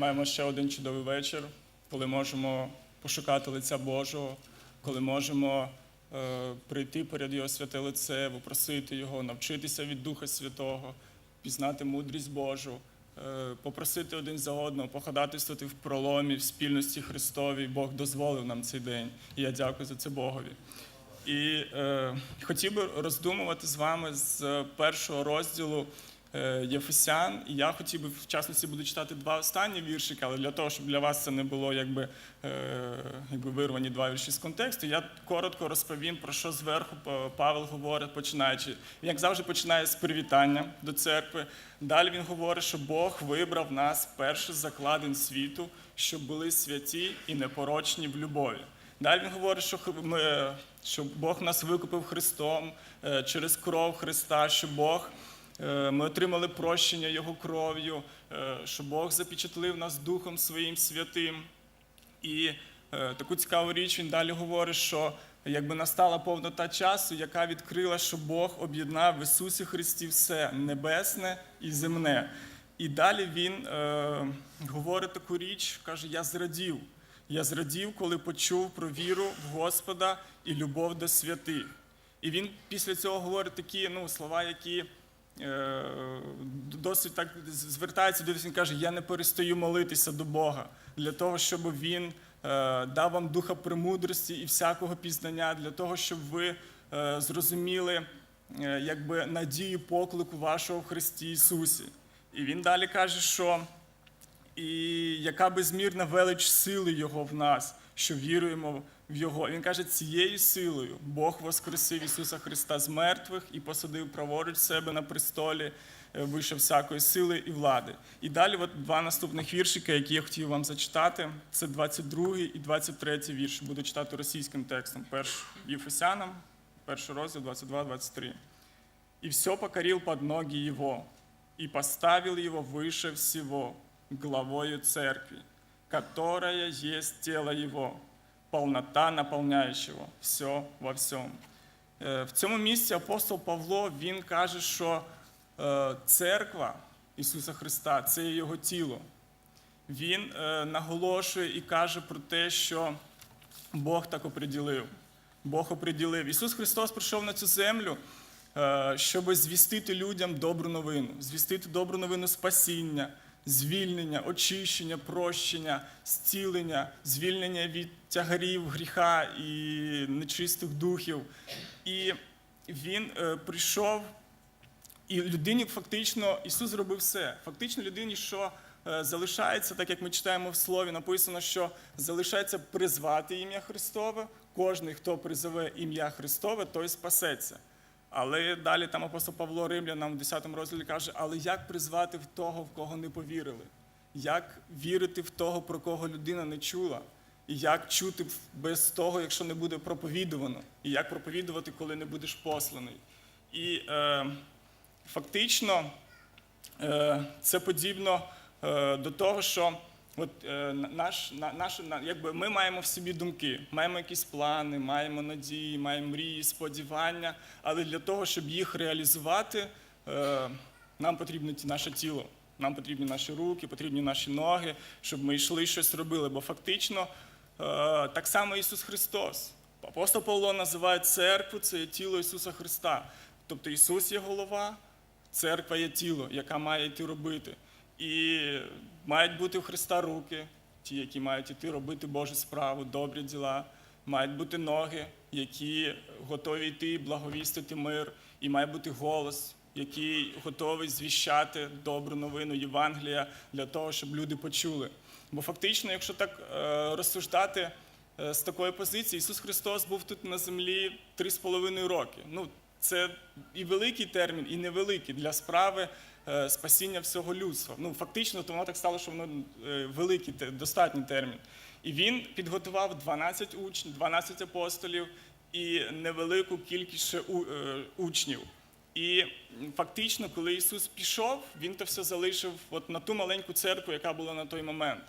маємо ще один чудовий вечір, коли можемо пошукати лиця Божого, коли можемо е, прийти перед Його святе лице, попросити Його, навчитися від Духа Святого, пізнати мудрість Божу, е, попросити один за одного, походатайствувати в проломі, в спільності Христовій. Бог дозволив нам цей день. І я дякую за це Богові. І е, хотів би роздумувати з вами з першого розділу Єфесян. І я хотів би, в частності, буду читати два останні віршики, але для того, щоб для вас це не було якби, е, якби вирвані два вірші з контексту, я коротко розповім, про що зверху Павел говорить, починаючи. Як завжди, починає з привітання до церкви. Далі він говорить, що Бог вибрав нас перший закладин світу, щоб були святі і непорочні в любові. Далі він говорить, що ми, е, що Бог нас викупив Христом е, через кров Христа, що Бог е, ми отримали прощення Його кров'ю, е, що Бог запечатлив нас Духом Своїм святим. І е, таку цікаву річ він далі говорить, що якби настала повнота часу, яка відкрила, що Бог об'єднав в Ісусі Христі все небесне і земне. І далі він е, говорить таку річ, каже: Я зрадів. Я зрадів, коли почув про віру в Господа і любов до святих. І він після цього говорить такі ну, слова, які е, досить так звертається до він каже: Я не перестаю молитися до Бога для того, щоб він е, дав вам духа премудрості і всякого пізнання, для того, щоб ви е, зрозуміли е, якби надію поклику вашого в Христі Ісусі. І він далі каже, що і яка безмірна велич сили Його в нас, що віруємо в Його. Він каже, цією силою Бог воскресив Ісуса Христа з мертвих і посадив праворуч себе на престолі, е, вище всякої сили і влади. І далі от два наступних віршика, які я хотів вам зачитати, це 22 і 23 вірш. Буду читати російським текстом. Перш Єфесянам, перший розділ 22-23. «И все покорил под ноги его, и поставил его выше всего, главою церкви, которая есть тело его, полнота наполняющего все во всем. Е, В цьому місці апостол Павло він каже, що е, церква Ісуса Христа це є його тіло. Він е, наголошує і каже про те, що Бог так оприділив. Бог оприділив. Ісус Христос прийшов на цю землю, е, щоб звістити людям добру новину, звістити добру новину спасіння, звільнення, очищення, прощення, зцілення, звільнення від тягарів, гріха і нечистих духів. І Він е, прийшов і людині фактично Ісус зробив все. Фактично людині, що е, залишається, так як ми читаємо в слові, написано, що залишається призвати ім'я Христове. Кожний, хто призове ім'я Христове, той спасеться. Але далі там апостол Павло Римлян нам в 10 розділі каже, але як призвати в того, в кого не повірили? Як вірити в того, про кого людина не чула? І як чути без того, якщо не буде проповідувано? І як проповідувати, коли не будеш посланий? І е, фактично е, це подібно е, до того, що от, е, наш, на, наш, на, якби ми маємо в собі думки, маємо якісь плани, маємо надії, маємо мрії, сподівання, але для того, щоб їх реалізувати, е, нам потрібно наше тіло. Нам потрібні наші руки, потрібні наші ноги, щоб ми йшли щось робили. Бо фактично е, так само Ісус Христос. Апостол Павло називає церкву це є тіло Ісуса Христа. Тобто Ісус є голова, церква є тіло, яка має йти робити. І мають бути у Христа руки, ті, які мають йти робити Божу справу, добрі діла. Мають бути ноги, які готові йти благовістити мир, і має бути голос, який готовий звіщати добру новину Євангелія для того, щоб люди почули. Бо фактично, якщо так е, розсуждати е, з такої позиції, Ісус Христос був тут на землі три з половиною роки. Ну, це і великий термін, і невеликий для справи спасіння всього людства. Ну, фактично, тому так стало, що воно е, великий, достатній термін. І він підготував 12 учнів, 12 апостолів і невелику кількість ще е, учнів. І фактично, коли Ісус пішов, Він то все залишив от на ту маленьку церкву, яка була на той момент.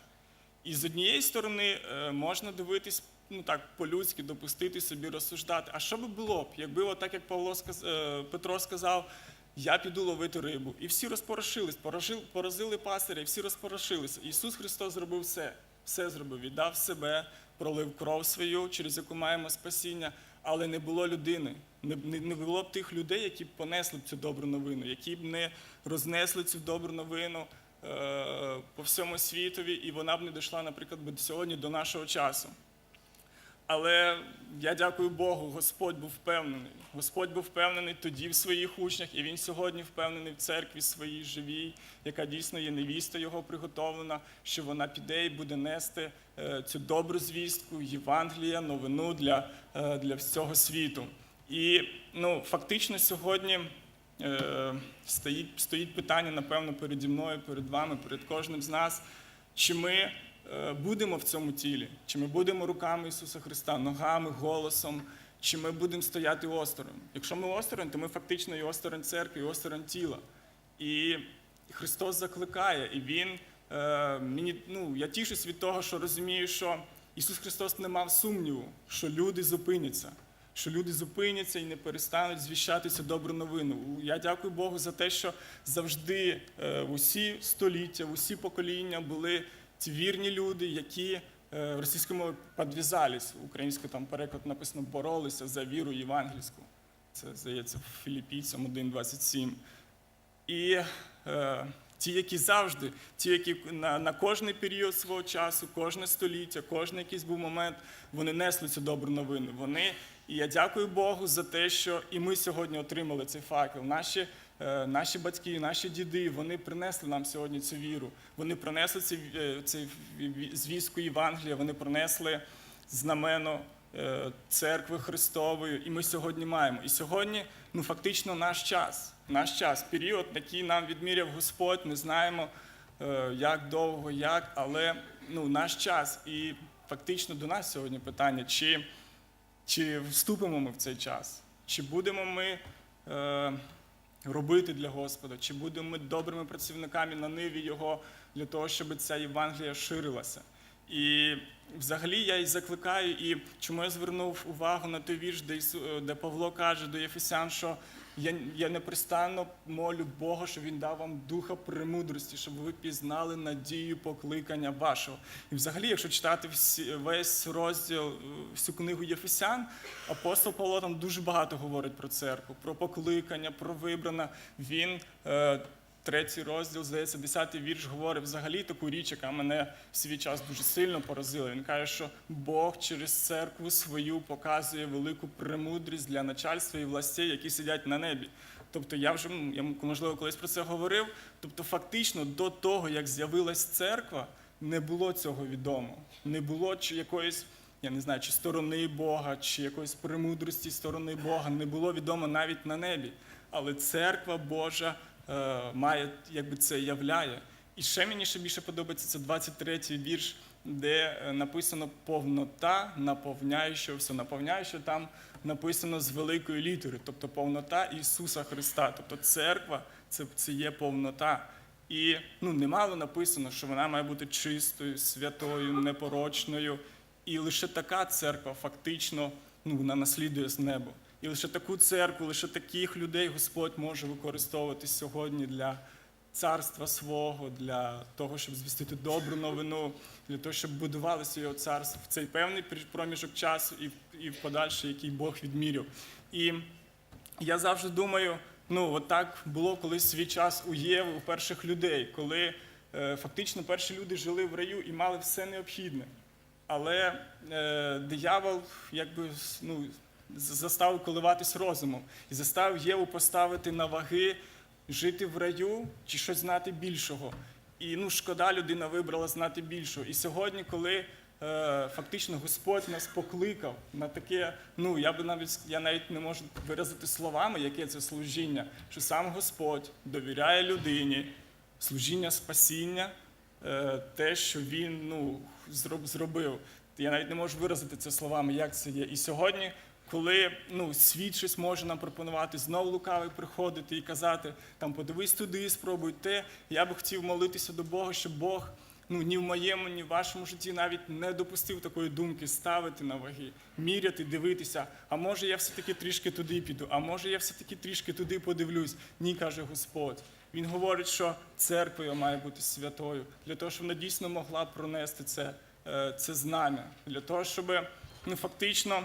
І з однієї сторони е, можна дивитись, ну так, по-людськи, допустити собі розсуждати. А що би було б, якби, так як Павло е, Петро сказав, я піду ловити рибу. І всі розпорошились, поразили пастиря, і всі розпорошилися. Ісус Христос зробив все, все зробив, віддав себе, пролив кров свою, через яку маємо спасіння, але не було людини. Не було б тих людей, які б понесли б цю добру новину, які б не рознесли цю добру новину е, по всьому світові, і вона б не дійшла, наприклад, сьогодні до нашого часу. Але я дякую Богу, Господь був впевнений. Господь був впевнений тоді в своїх учнях, і він сьогодні впевнений в церкві своїй живій, яка дійсно є невіста його приготовлена, що вона піде і буде нести е, цю добру звістку, Євангелія, новину для, е, для всього світу. І ну, фактично сьогодні е, стоїть, стоїть питання, напевно, переді мною, перед вами, перед кожним з нас, чи ми будемо в цьому тілі, чи ми будемо руками Ісуса Христа, ногами, голосом, чи ми будемо стояти осторонь. Якщо ми осторонь, то ми фактично і осторонь церкви, і осторонь тіла. І Христос закликає, і Він е, мені, ну, я тішусь від того, що розумію, що Ісус Христос не мав сумніву, що люди зупиняться. Що люди зупиняться і не перестануть звіщатися добру новину. Я дякую Богу за те, що завжди е, в усі століття, в усі покоління були ці вірні люди, які е, російською мовою подвізались, українською там переклад написано боролися за віру євангельську. Це здається в Філіппійцям 1.27. І е, ті, які завжди, ті, які на, на кожний період свого часу, кожне століття, кожен якийсь був момент, вони несли цю добру новину. Вони, і я дякую Богу за те, що і ми сьогодні отримали цей факел. Наші, наші батьки, наші діди, вони принесли нам сьогодні цю віру. Вони принесли цей, е, звістку Євангелія, вони принесли знамено е, церкви Христової, і ми сьогодні маємо. І сьогодні, ну фактично, наш час, наш час, період, який нам відміряв Господь, не знаємо, е, як довго, як, але ну, наш час. І фактично до нас сьогодні питання, чи, чи вступимо ми в цей час, чи будемо ми. Е, робити для Господа, чи будемо ми добрими працівниками на ниві Його для того, щоб ця Євангелія ширилася. І взагалі я і закликаю, і чому я звернув увагу на той вірш, де, де Павло каже до Єфесян, що я, я непрестанно молю Бога, щоб Він дав вам духа премудрості, щоб ви пізнали надію покликання вашого. І взагалі, якщо читати всі, весь розділ, е, всю книгу Єфесян, апостол Павло там дуже багато говорить про церкву, про покликання, про вибрана. Він е, третій розділ, здається, десятий вірш говорить взагалі таку річ, яка мене в свій час дуже сильно поразила. Він каже, що Бог через церкву свою показує велику премудрість для начальства і властей, які сидять на небі. Тобто я вже я можливо колись про це говорив. Тобто, фактично, до того, як з'явилась церква, не було цього відомо, не було чи якоїсь. Я не знаю, чи сторони Бога, чи якоїсь премудрості сторони Бога не було відомо навіть на небі. Але церква Божа має, якби це являє. І ще мені ще більше подобається це 23-й вірш, де е, написано повнота наповняючого все. Наповняюче там написано з великої літери, тобто повнота Ісуса Христа. Тобто церква це, це є повнота. І ну, немало написано, що вона має бути чистою, святою, непорочною. І лише така церква фактично ну, вона наслідує з неба. І лише таку церкву, лише таких людей Господь може використовувати сьогодні для царства свого, для того, щоб звістити добру новину, для того, щоб будувалося його царство в цей певний проміжок часу і, в подальший, який Бог відміряв. І я завжди думаю, ну от так було колись свій час у Єви, у перших людей, коли е, фактично перші люди жили в раю і мали все необхідне. Але е, диявол якби ну, заставив коливатись розумом і заставив Єву поставити на ваги, жити в раю чи щось знати більшого. І ну, шкода, людина вибрала знати більшого. І сьогодні, коли е, фактично Господь нас покликав на таке, ну я би навіть я навіть не можу виразити словами, яке це служіння, що сам Господь довіряє людині служіння спасіння, е, те, що він ну, зроб- зробив. Я навіть не можу виразити це словами, як це є. І сьогодні, коли ну, світ щось може нам пропонувати, знов лукавий приходити і казати, там подивись туди, спробуй те. Я би хотів молитися до Бога, щоб Бог ну ні в моєму, ні в вашому житті навіть не допустив такої думки ставити на ваги, міряти, дивитися. А може я все-таки трішки туди піду, а може я все-таки трішки туди подивлюсь. Ні, каже Господь. Він говорить, що церквою має бути святою, для того, щоб вона дійсно могла пронести це, е, це знамя, для того, щоб ну, фактично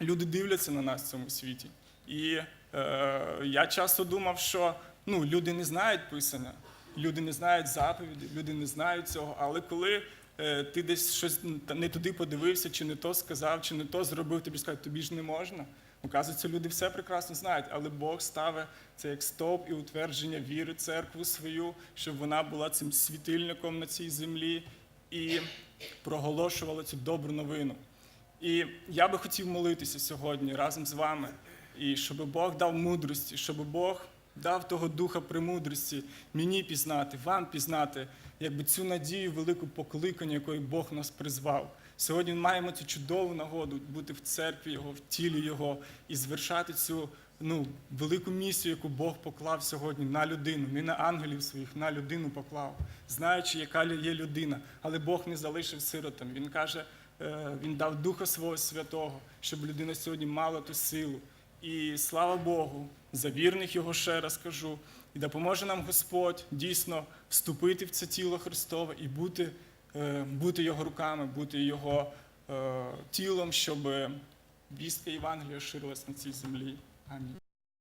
люди дивляться на нас в цьому світі. І е, я часто думав, що ну, люди не знають писання, люди не знають заповіді, люди не знають цього. Але коли е, ти десь щось не туди подивився, чи не то сказав, чи не то зробив, тобі скажуть, тобі ж не можна. Оказується, люди все прекрасно знають, але Бог ставить це як стовп і утвердження віри церкву свою, щоб вона була цим світильником на цій землі і проголошувала цю добру новину. І я би хотів молитися сьогодні разом з вами, і щоб Бог дав мудрості, щоб Бог дав того духа премудрості мені пізнати, вам пізнати, якби цю надію, велику покликання, якою Бог нас призвав. Сьогодні ми маємо цю чудову нагоду бути в церкві Його, в тілі Його і звершати цю ну, велику місію, яку Бог поклав сьогодні на людину, не на ангелів своїх, на людину поклав, знаючи, яка є людина. Але Бог не залишив сиротами. Він каже, е, Він дав Духа Свого Святого, щоб людина сьогодні мала ту силу. І слава Богу, за вірних його ще раз кажу. І допоможе нам Господь дійсно вступити в це тіло Христове і бути, е, бути його руками, бути його е, тілом, щоб вістка Євангелія ширилась на цій землі. 아멘.